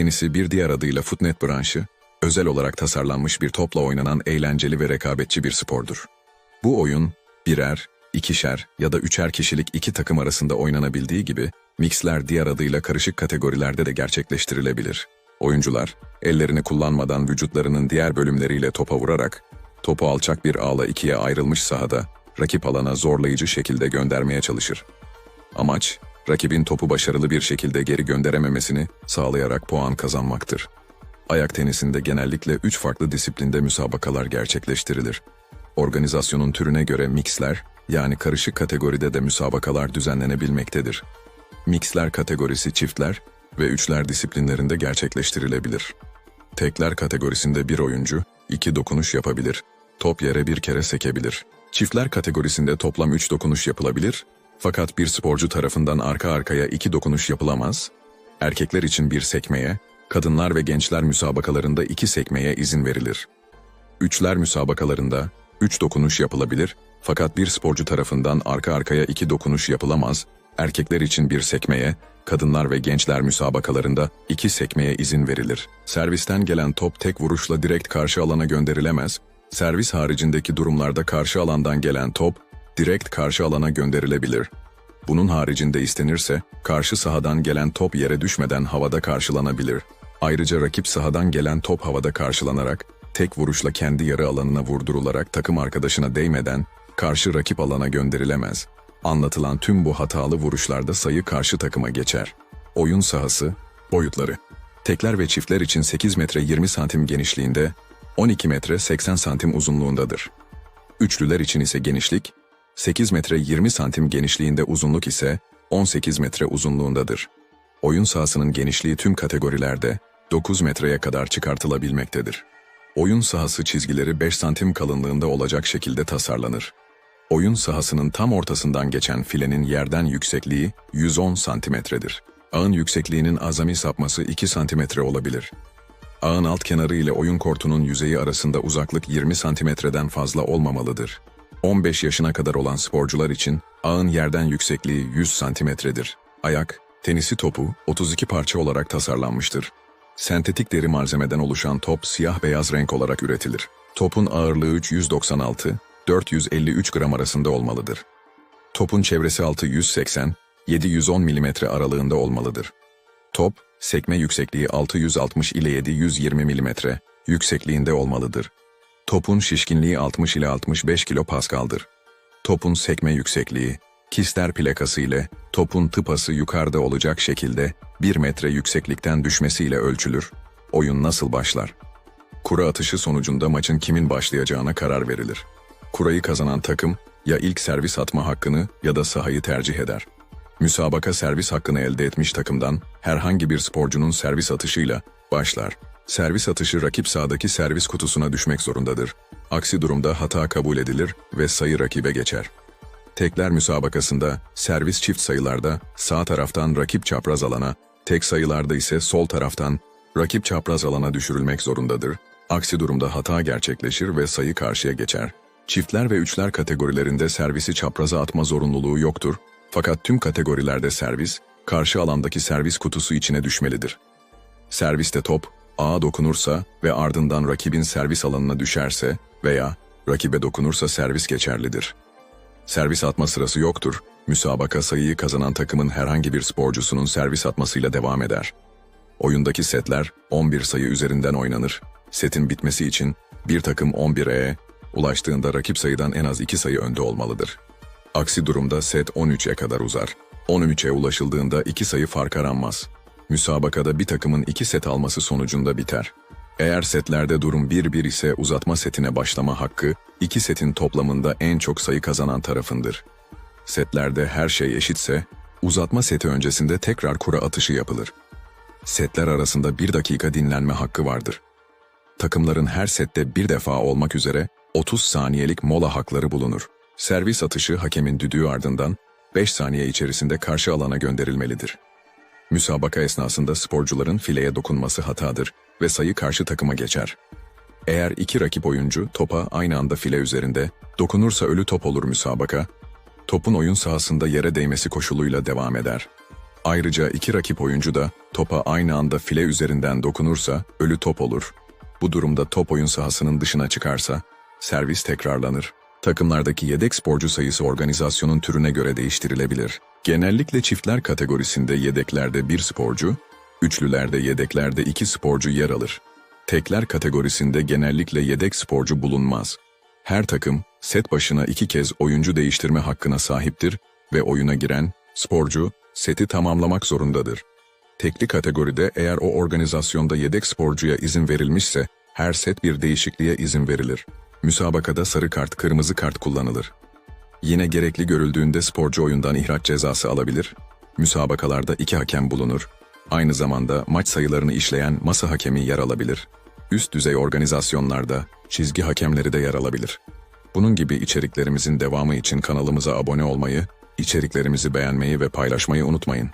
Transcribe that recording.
tenisi bir diğer adıyla futnet branşı, özel olarak tasarlanmış bir topla oynanan eğlenceli ve rekabetçi bir spordur. Bu oyun, birer, ikişer ya da üçer kişilik iki takım arasında oynanabildiği gibi, mixler diğer adıyla karışık kategorilerde de gerçekleştirilebilir. Oyuncular, ellerini kullanmadan vücutlarının diğer bölümleriyle topa vurarak, topu alçak bir ağla ikiye ayrılmış sahada, rakip alana zorlayıcı şekilde göndermeye çalışır. Amaç, rakibin topu başarılı bir şekilde geri gönderememesini sağlayarak puan kazanmaktır. Ayak tenisinde genellikle üç farklı disiplinde müsabakalar gerçekleştirilir. Organizasyonun türüne göre mixler, yani karışık kategoride de müsabakalar düzenlenebilmektedir. Mixler kategorisi çiftler ve üçler disiplinlerinde gerçekleştirilebilir. Tekler kategorisinde bir oyuncu, iki dokunuş yapabilir. Top yere bir kere sekebilir. Çiftler kategorisinde toplam üç dokunuş yapılabilir. Fakat bir sporcu tarafından arka arkaya iki dokunuş yapılamaz. Erkekler için bir sekmeye, kadınlar ve gençler müsabakalarında iki sekmeye izin verilir. Üçler müsabakalarında üç dokunuş yapılabilir fakat bir sporcu tarafından arka arkaya iki dokunuş yapılamaz. Erkekler için bir sekmeye, kadınlar ve gençler müsabakalarında iki sekmeye izin verilir. Servisten gelen top tek vuruşla direkt karşı alana gönderilemez. Servis haricindeki durumlarda karşı alandan gelen top direkt karşı alana gönderilebilir. Bunun haricinde istenirse karşı sahadan gelen top yere düşmeden havada karşılanabilir. Ayrıca rakip sahadan gelen top havada karşılanarak tek vuruşla kendi yarı alanına vurdurularak takım arkadaşına değmeden karşı rakip alana gönderilemez. Anlatılan tüm bu hatalı vuruşlarda sayı karşı takıma geçer. Oyun sahası, boyutları. Tekler ve çiftler için 8 metre 20 santim genişliğinde, 12 metre 80 santim uzunluğundadır. Üçlüler için ise genişlik, 8 metre 20 santim genişliğinde uzunluk ise 18 metre uzunluğundadır. Oyun sahasının genişliği tüm kategorilerde 9 metreye kadar çıkartılabilmektedir. Oyun sahası çizgileri 5 santim kalınlığında olacak şekilde tasarlanır. Oyun sahasının tam ortasından geçen filenin yerden yüksekliği 110 santimetredir. Ağın yüksekliğinin azami sapması 2 santimetre olabilir. Ağın alt kenarı ile oyun kortunun yüzeyi arasında uzaklık 20 santimetreden fazla olmamalıdır. 15 yaşına kadar olan sporcular için ağın yerden yüksekliği 100 santimetredir. Ayak, tenisi topu 32 parça olarak tasarlanmıştır. Sentetik deri malzemeden oluşan top siyah-beyaz renk olarak üretilir. Topun ağırlığı 396, 453 gram arasında olmalıdır. Topun çevresi altı 180, 710 mm aralığında olmalıdır. Top, sekme yüksekliği 660 ile 720 mm yüksekliğinde olmalıdır. Topun şişkinliği 60 ile 65 kilo paskaldır. Topun sekme yüksekliği, kister plakası ile topun tıpası yukarıda olacak şekilde 1 metre yükseklikten düşmesiyle ölçülür. Oyun nasıl başlar? Kura atışı sonucunda maçın kimin başlayacağına karar verilir. Kurayı kazanan takım ya ilk servis atma hakkını ya da sahayı tercih eder. Müsabaka servis hakkını elde etmiş takımdan herhangi bir sporcunun servis atışıyla başlar. Servis atışı rakip sahadaki servis kutusuna düşmek zorundadır. Aksi durumda hata kabul edilir ve sayı rakibe geçer. Tekler müsabakasında servis çift sayılarda sağ taraftan rakip çapraz alana, tek sayılarda ise sol taraftan rakip çapraz alana düşürülmek zorundadır. Aksi durumda hata gerçekleşir ve sayı karşıya geçer. Çiftler ve üçler kategorilerinde servisi çapraza atma zorunluluğu yoktur. Fakat tüm kategorilerde servis, karşı alandaki servis kutusu içine düşmelidir. Serviste top, ağa dokunursa ve ardından rakibin servis alanına düşerse veya rakibe dokunursa servis geçerlidir. Servis atma sırası yoktur. Müsabaka sayıyı kazanan takımın herhangi bir sporcusunun servis atmasıyla devam eder. Oyundaki setler 11 sayı üzerinden oynanır. Setin bitmesi için bir takım 11'e ulaştığında rakip sayıdan en az 2 sayı önde olmalıdır. Aksi durumda set 13'e kadar uzar. 13'e ulaşıldığında 2 sayı fark aranmaz. Müsabakada bir takımın 2 set alması sonucunda biter. Eğer setlerde durum 1-1 ise uzatma setine başlama hakkı, iki setin toplamında en çok sayı kazanan tarafındır. Setlerde her şey eşitse, uzatma seti öncesinde tekrar kura atışı yapılır. Setler arasında bir dakika dinlenme hakkı vardır. Takımların her sette bir defa olmak üzere 30 saniyelik mola hakları bulunur. Servis atışı hakemin düdüğü ardından 5 saniye içerisinde karşı alana gönderilmelidir. Müsabaka esnasında sporcuların fileye dokunması hatadır ve sayı karşı takıma geçer. Eğer iki rakip oyuncu topa aynı anda file üzerinde dokunursa ölü top olur müsabaka, topun oyun sahasında yere değmesi koşuluyla devam eder. Ayrıca iki rakip oyuncu da topa aynı anda file üzerinden dokunursa ölü top olur. Bu durumda top oyun sahasının dışına çıkarsa servis tekrarlanır. Takımlardaki yedek sporcu sayısı organizasyonun türüne göre değiştirilebilir. Genellikle çiftler kategorisinde yedeklerde bir sporcu, üçlülerde yedeklerde iki sporcu yer alır. Tekler kategorisinde genellikle yedek sporcu bulunmaz. Her takım set başına iki kez oyuncu değiştirme hakkına sahiptir ve oyuna giren sporcu seti tamamlamak zorundadır. Tekli kategoride eğer o organizasyonda yedek sporcuya izin verilmişse her set bir değişikliğe izin verilir. Müsabakada sarı kart, kırmızı kart kullanılır. Yine gerekli görüldüğünde sporcu oyundan ihraç cezası alabilir. Müsabakalarda iki hakem bulunur. Aynı zamanda maç sayılarını işleyen masa hakemi yer alabilir. Üst düzey organizasyonlarda çizgi hakemleri de yer alabilir. Bunun gibi içeriklerimizin devamı için kanalımıza abone olmayı, içeriklerimizi beğenmeyi ve paylaşmayı unutmayın.